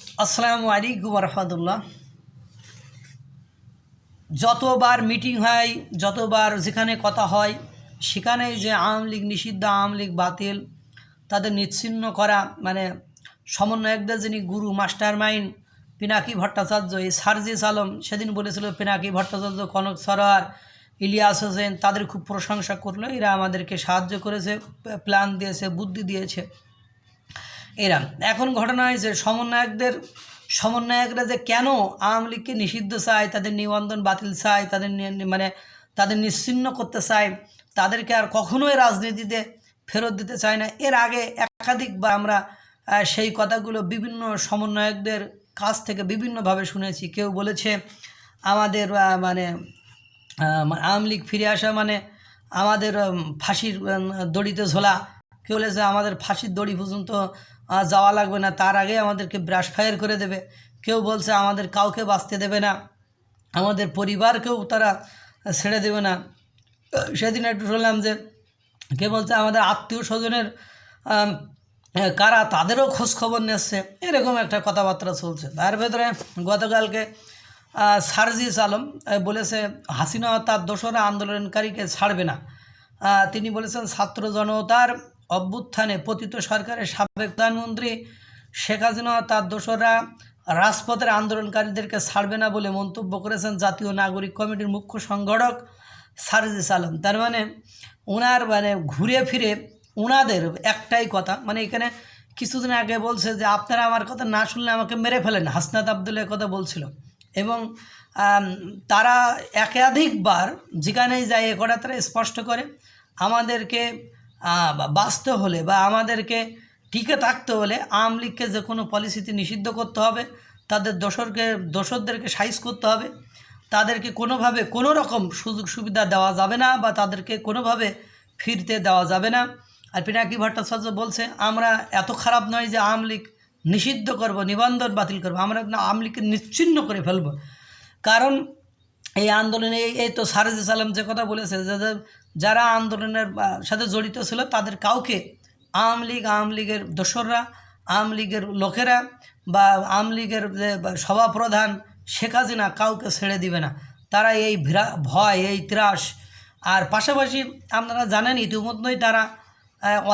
আসসালামু আলাইকুম রহমতুল্লাহ। যতবার মিটিং হয়, যতবার যেখানে কথা হয়, সেখানে যে আওয়ামী লীগ নিষিদ্ধ, আওয়ামী লীগ বাতিল, তাদের নিচ্ছিন্ন করা মানে সমন্বয়কদের যিনি গুরু, মাস্টার মাইন্ড পিনাকি ভট্টাচার্য, এই সার্জিস আলম সেদিন বলেছিল, পিনাকি ভট্টাচার্য, কনক সরোয়ার, ইলিয়াস হোসেন, তাদের খুব প্রশংসা করল। এরা আমাদেরকে সাহায্য করেছে প্ল্যান দিয়েছে, বুদ্ধি দিয়েছে। এরা। এখন ঘটনা হয়েছে, সমন্বয়কদের সমন্বয়করা যে কেন আওয়ামী লীগকে নিষিদ্ধ চায়, তাদের নিবন্ধন বাতিল চায়, তাদের মানে তাদের নিশ্চিন্ন করতে চায়, তাদেরকে আর কখনোই রাজনীতিতে ফেরত দিতে চায় না। এর আগে একাধিকবার আমরা সেই কথাগুলো বিভিন্ন সমন্বয়কদের কাছ থেকে বিভিন্নভাবে শুনেছি। কেউ বলেছে, আমাদের মানে আওয়ামী লীগ ফিরে আসা মানে আমাদের ফাঁসির দড়িতে ঝোলা। কেউ বলেছে আমাদের ফাঁসির দড়ি পর্যন্ত যাওয়া লাগবে না, তার আগে আমাদেরকে ব্রাশ ফায়ার করে দেবে। কেউ বলছে আমাদের কাউকে বাঁচতে দেবে না, আমাদের পরিবারকেও তারা ছেড়ে দেবে না। সেদিন একটু শুনলাম যে কে বলছে আমাদের আত্মীয় স্বজনের কারা তাদেরও খোঁজ খবর নিচ্ছে। এরকম একটা কথাবার্তা চলছে। তার ভেতরে গতকালকে সারজিস আলম বলেছে, হাসিনা তার দোসরা আন্দোলনকারীকে ছাড়বে না। তিনি বলেছেন ছাত্র জনতার অভ্যুত্থানে পতিত সরকারের সাবেক প্রধানমন্ত্রী শেখ হাসিনা, তার দোসররা রাজপথের আন্দোলনকারীদেরকে ছাড়বে না বলে মন্তব্য করেছেন জাতীয় নাগরিক কমিটির মুখ্য সংগঠক সারজিস আলম। তার মানে ওনার মানে ঘুরে ফিরে ওনাদের একটাই কথা মানে এখানে কিছুদিন আগে বলছে যে, আপনারা আমার কথা না শুনলে আমাকে মেরে ফেলেন। হাসনাত আবদুল্লাহ কথা বলছিল। এবং তারা একাধিকবার যেখানেই যায় এ করা তারা স্পষ্ট করে, আমাদেরকে বাঁচতে হলে বা আমাদেরকে টিকে থাকতে হলে আওয়ামী লীগকে যে কোনো পলিসিতে নিষিদ্ধ করতে হবে, তাদের দোসরকে দোসরদেরকে সাইজ করতে হবে, তাদেরকে কোনোভাবে কোনো রকম সুযোগ সুবিধা দেওয়া যাবে না বা তাদেরকে কোনোভাবে ফিরতে দেওয়া যাবে না। আর পিনাকি ভট্টাচার্য বলছে, আমরা এত খারাপ নয় যে আওয়ামী লীগ নিষিদ্ধ করব, নিবন্ধন বাতিল করব, আমরা আওয়ামী লীগকে নিশ্চিন্ন করে ফেলব। কারণ এই আন্দোলনে এই তো সারেজ সালাম যে কথা বলেছে যে- যারা আন্দোলনের সাথে জড়িত ছিল, তাদের কাউকে আওয়ামী লীগ, আওয়ামী লীগের দোসররা, আওয়ামী লীগের লোকেরা বা আওয়ামী লীগের সভাপ্রধান শেখ হাসিনা কাউকে ছেড়ে দিবে না। তারা এই ভয়, এই ত্রাস। আর পাশাপাশি আপনারা জানেন, ইতিমধ্যেই তারা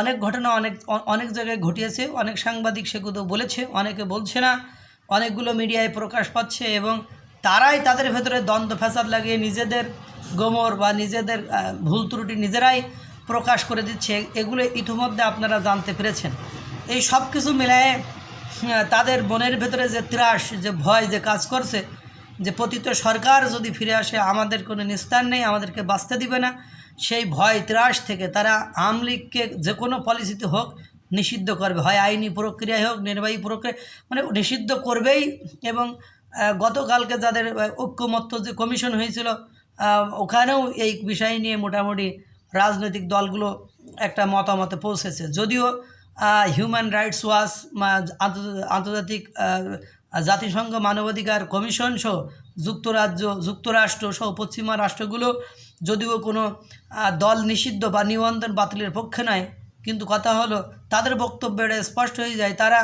অনেক ঘটনা অনেক অনেক জায়গায় ঘটিয়েছে। অনেক সাংবাদিক সেগুলো বলেছে, অনেকে বলছে না। অনেকগুলো মিডিয়ায় প্রকাশ পাচ্ছে এবং তারাই তাদের ভেতরে দ্বন্দ্ব, ফ্যাসাদ লাগিয়ে নিজেদের গোমর বা নিজেদের ভুল ত্রুটি নিজেরাই প্রকাশ করে দিচ্ছে, এগুলো ইতিমধ্যে আপনারা জানতে পেরেছেন। এই সব কিছু মিলায়ে তাদের মনের ভেতরে যে ত্রাস, যে ভয়, যে কাজ করছে, যে পতিত সরকার যদি ফিরে আসে, আমাদের কোনো নিস্তার নেই, আমাদেরকে বাঁচতে দিবে না, সেই ভয়, ত্রাস থেকে তারা আওয়ামী লীগকে যে কোনো পলিসিতে হোক, নিষিদ্ধ করবে। হয় আইনি প্রক্রিয়ায় হোক, নির্বাহী প্রক্রিয়া মানে নিষিদ্ধ করবেই এবং গতকালকে যাদের ঐক্যমত্য যে কমিশন হয়েছিল ওখানেও এই বিষয় নিয়ে মোটামুটি রাজনৈতিক দলগুলো একটা মতামতে পৌঁছেছে। যদিও হিউম্যান রাইটস ওয়াচ আন্তর্জাতিক জাতিসংঘ মানবাধিকার কমিশন সহ যুক্তরাজ্য, যুক্তরাষ্ট্র সহ পশ্চিমা রাষ্ট্রগুলো যদিও কোনো দল নিষিদ্ধ বা নিবন্ধন বাতিলের পক্ষে নয়, কিন্তু কথা হলো তাদের বক্তব্য এটা স্পষ্ট হয়ে যায় তারা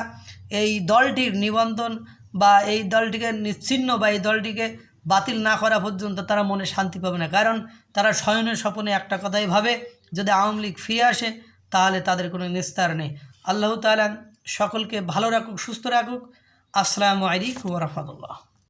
এই দলটির নিবন্ধন বা এই দলটিকে নিচ্ছিন্ন বা এই দলটিকে বাতিল না করা পর্যন্ত তারা মনে শান্তি পাবে না। কারণ তারা শয়নের স্বপনে একটা কথাই ভাবে, যদি আওয়ামী লীগ ফিরে আসে, তাহলে তাদের কোনো নিস্তার নেই। আল্লাহ তালা সকলকে ভালো রাখুক, সুস্থ রাখুক। আসসালামু আলাইকুম রহমতুল্লাহ।